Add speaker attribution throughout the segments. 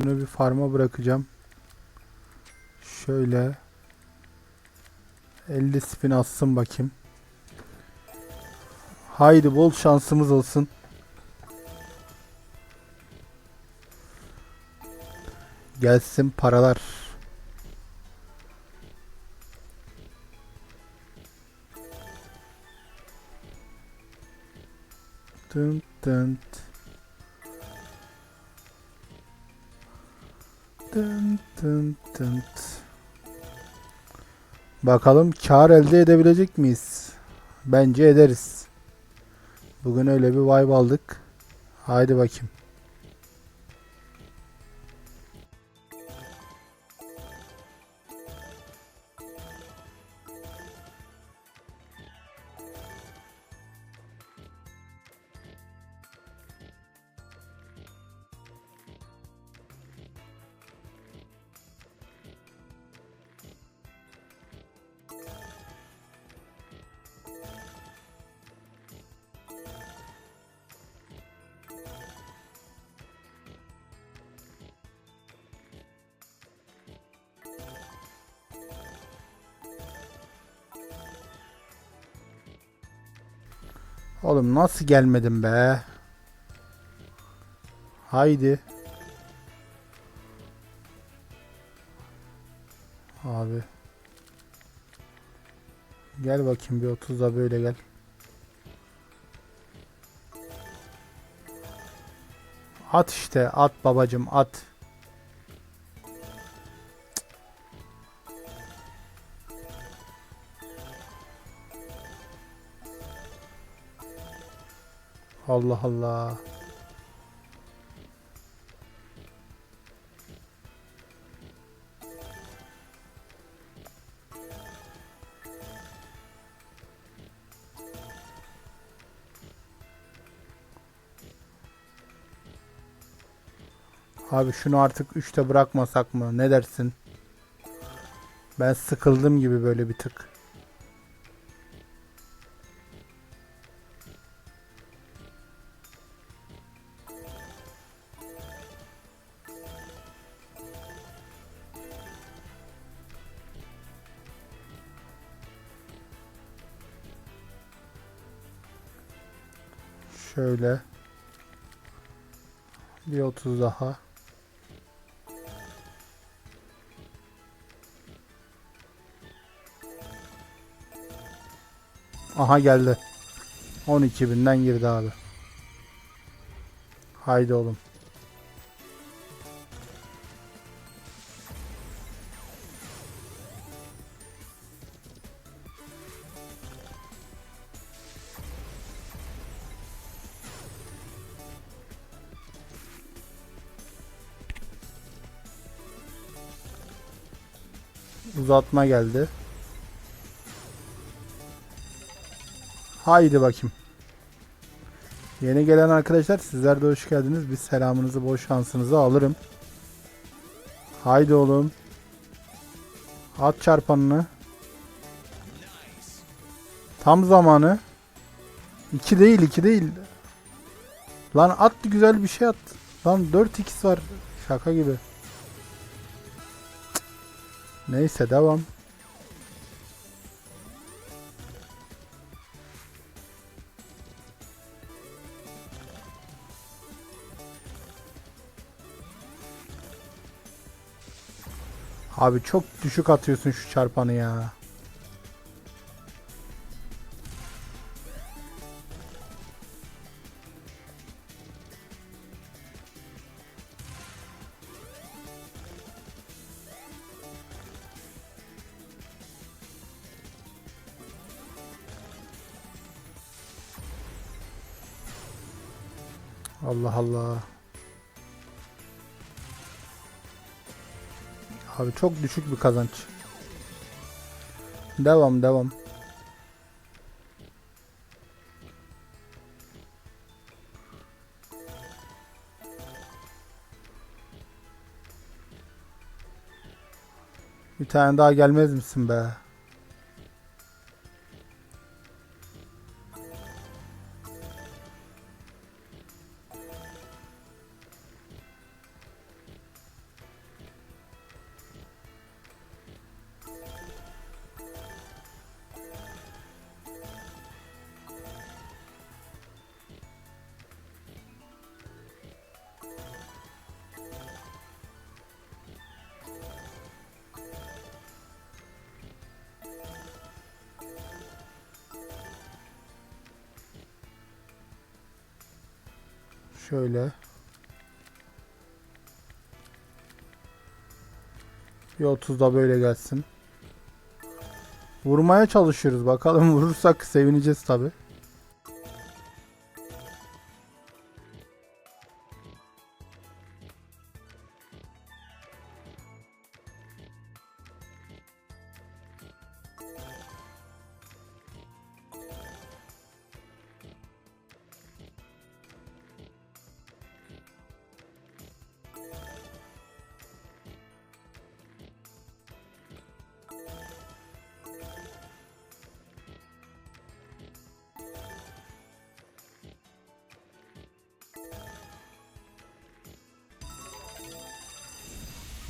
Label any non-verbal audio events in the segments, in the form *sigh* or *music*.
Speaker 1: Bunu bir farma bırakacağım. Şöyle 50 spin atsın bakayım. Haydi bol şansımız olsun. Gelsin paralar. Tın tın Tın tın. Bakalım kar elde edebilecek miyiz? Bence ederiz. Bugün öyle bir vibe aldık. Haydi bakayım. Oğlum nasıl gelmedim be? Haydi. Abi. Gel bakayım bir 30'da böyle gel. At işte at babacım at. Allah Allah. Abi şunu artık 3'te bırakmasak mı? Ne dersin? Ben sıkıldım gibi böyle bir tık. Şöyle. Bir 30 daha. Aha geldi. 12 binden girdi abi. Haydi oğlum. Uzatma geldi. Haydi bakayım. Yeni gelen arkadaşlar sizler de hoş geldiniz. Bir selamınızı, bol şansınızı alırım. Haydi oğlum. At çarpanını. Tam zamanı. 2 değil, 2 değil. Lan at güzel bir şey at. Lan 4x var. Şaka gibi. Neyse devam. Abi çok düşük atıyorsun şu çarpanı ya. Allah Allah. Abi çok düşük bir kazanç. Devam devam. Bir tane daha gelmez misin be? Şöyle. Bir 30 da böyle gelsin. Vurmaya çalışıyoruz. Bakalım vurursak sevineceğiz tabi.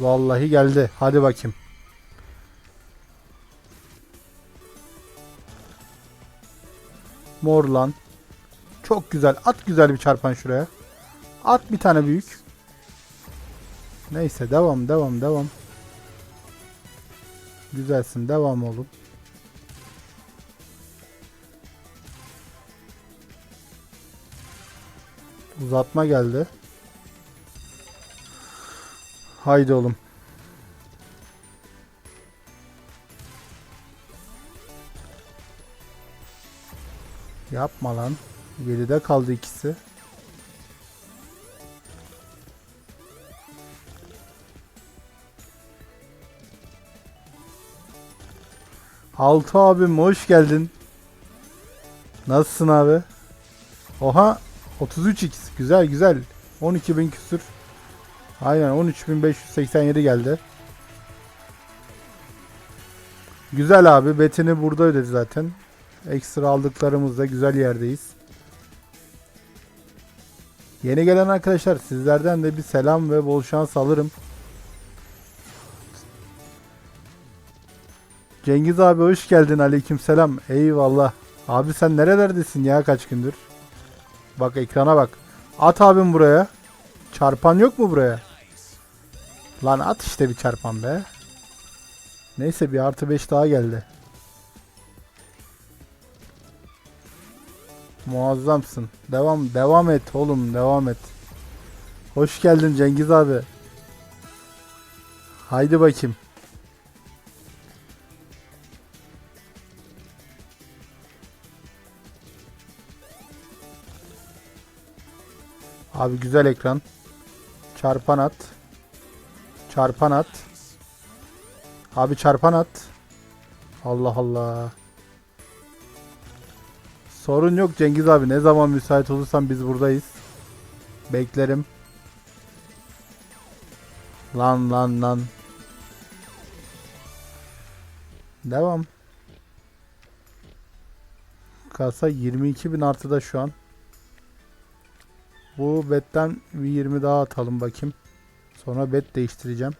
Speaker 1: Vallahi geldi. Hadi bakayım. Mor lan. Çok güzel. At güzel bir çarpan şuraya. At bir tane büyük. Neyse devam devam devam. Güzelsin devam oğlum. Uzatma geldi. Haydi oğlum. Yapma lan. Geride kaldı ikisi. Altı abim hoş geldin. Nasılsın abi? Oha 33x güzel güzel. 12.000 küsür. Aynen 13.587 geldi. Güzel abi. Betini burada ödedi zaten. Ekstra aldıklarımızda güzel yerdeyiz. Yeni gelen arkadaşlar sizlerden de bir selam ve bol şans alırım. Cengiz abi hoş geldin. Aleyküm selam. Eyvallah. Abi sen nerelerdesin ya kaç gündür? Bak ekrana bak. At abim buraya. Çarpan yok mu buraya? Lan at işte bir çarpan be. Neyse bir artı 5 daha geldi. Muazzamsın. Devam devam et oğlum devam et. Hoş geldin Cengiz abi. Haydi bakayım. Abi güzel ekran. Çarpan at. Çarpan at. Abi çarpan at. Allah Allah. Sorun yok Cengiz abi. Ne zaman müsait olursan biz buradayız. Beklerim. Lan lan lan. Devam. Kasa 22.000 artıda şu an. Bu betten bir 20 daha atalım bakayım. Sonra bet değiştireceğim.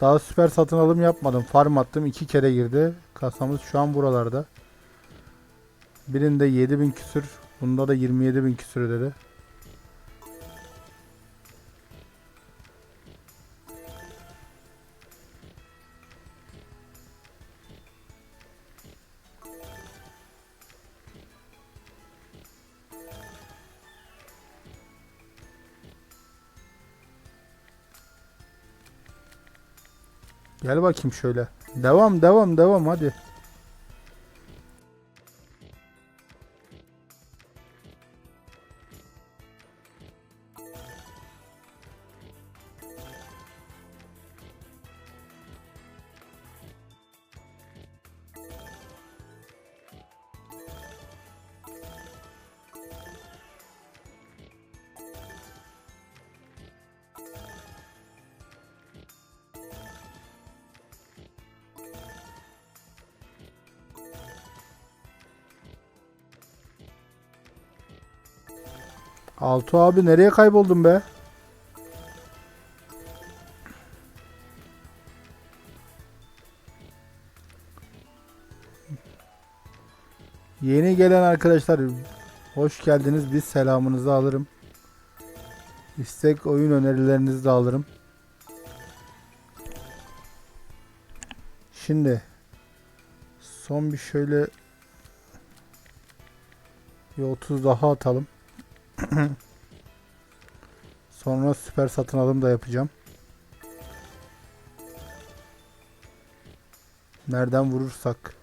Speaker 1: Daha süper satın alım yapmadım. Farm attım. iki kere girdi. Kasamız şu an buralarda. Birinde 7000 küsür. Bunda da 27000 küsür dedi. Gel bakayım şöyle. Devam devam devam hadi. Altu abi nereye kayboldun be? Yeni gelen arkadaşlar hoş geldiniz. Biz selamınızı alırım. İstek oyun önerilerinizi de alırım. Şimdi son bir şöyle bir 30 daha atalım. Sonra süper satın alım da yapacağım. Nereden vurursak.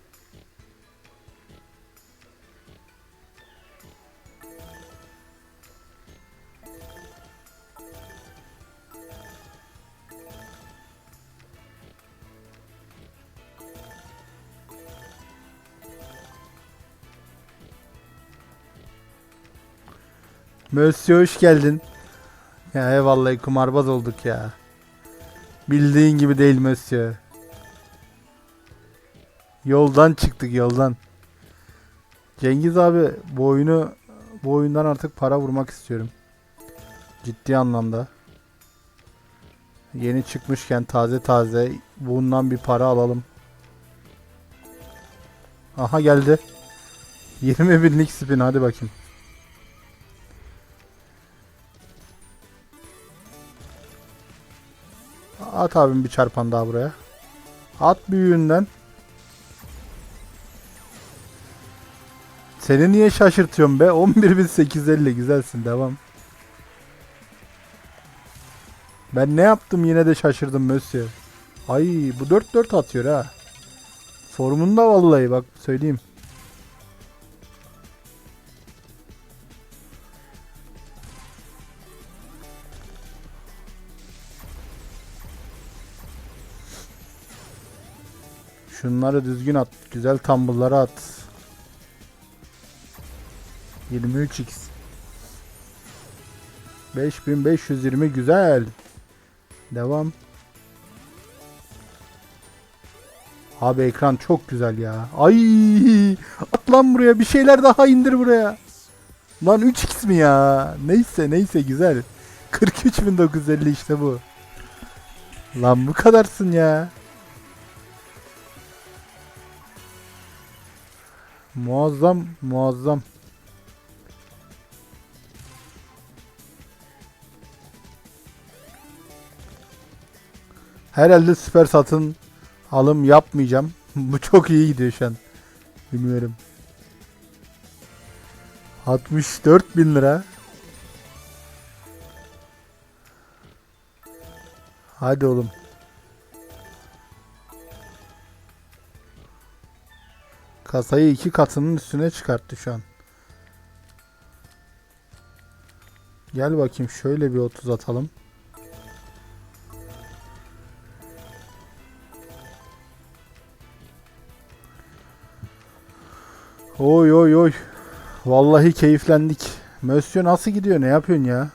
Speaker 1: Monsieur hoş geldin. Ya eyvallah kumarbaz olduk ya. Bildiğin gibi değil Monsieur. Yoldan çıktık yoldan. Cengiz abi bu oyunu bu oyundan artık para vurmak istiyorum. Ciddi anlamda. Yeni çıkmışken taze taze bundan bir para alalım. Aha geldi. *laughs* 20 binlik spin hadi bakayım. At abim bir çarpan daha buraya. At büyüğünden. Seni niye şaşırtıyorum be? 11.850 güzelsin devam. Ben ne yaptım yine de şaşırdım Mösyö. Ay bu 4-4 atıyor ha. Formunda vallahi bak söyleyeyim. Şunları düzgün at. Güzel tumble'ları at. 23x. 5520 güzel. Devam. Abi ekran çok güzel ya. Ay! At lan buraya bir şeyler daha indir buraya. Lan 3x mi ya? Neyse neyse güzel. 43950 işte bu. Lan bu kadarsın ya. Muazzam muazzam. Herhalde süper satın alım yapmayacağım. *laughs* Bu çok iyi gidiyor şu an. Bilmiyorum. 64 bin lira. Hadi oğlum. Kasayı iki katının üstüne çıkarttı şu an. Gel bakayım şöyle bir 30 atalım. Oy oy oy. Vallahi keyiflendik. Mösyö nasıl gidiyor? Ne yapıyorsun ya?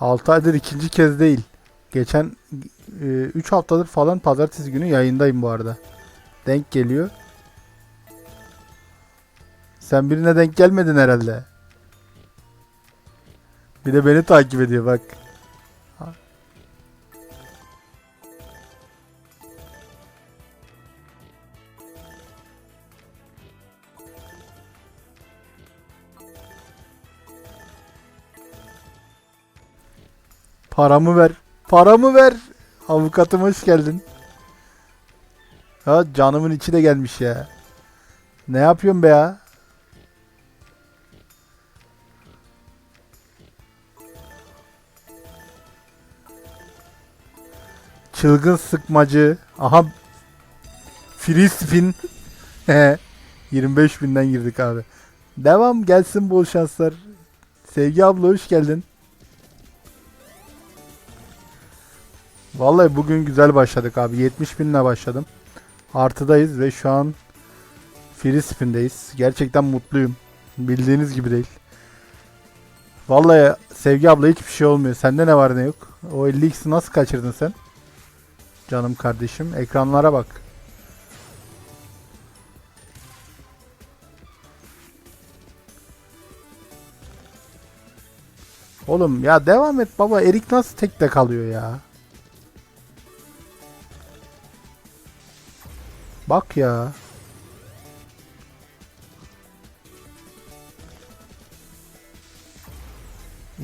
Speaker 1: 6 aydır ikinci kez değil. Geçen 3 haftadır falan pazartesi günü yayındayım bu arada. Denk geliyor. Sen birine denk gelmedin herhalde. Bir de beni takip ediyor bak. Paramı ver. Paramı ver. Avukatım hoş geldin. Ha canımın içi de gelmiş ya. Ne yapıyorsun be ya? Çılgın sıkmacı. Aha. Free spin. *laughs* He. 25 binden girdik abi. Devam gelsin bol şanslar. Sevgi abla hoş geldin. Vallahi bugün güzel başladık abi. 70 binle başladım. Artıdayız ve şu an free spin'deyiz. Gerçekten mutluyum. Bildiğiniz gibi değil. Vallahi Sevgi abla hiçbir şey olmuyor. Sende ne var ne yok? O 50x'i nasıl kaçırdın sen? Canım kardeşim. Ekranlara bak. Oğlum ya devam et baba. Erik nasıl tekte kalıyor ya? Bak ya.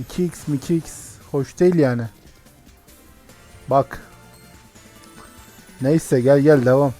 Speaker 1: İki x mi 2x hoş değil yani. Bak. Neyse gel gel devam.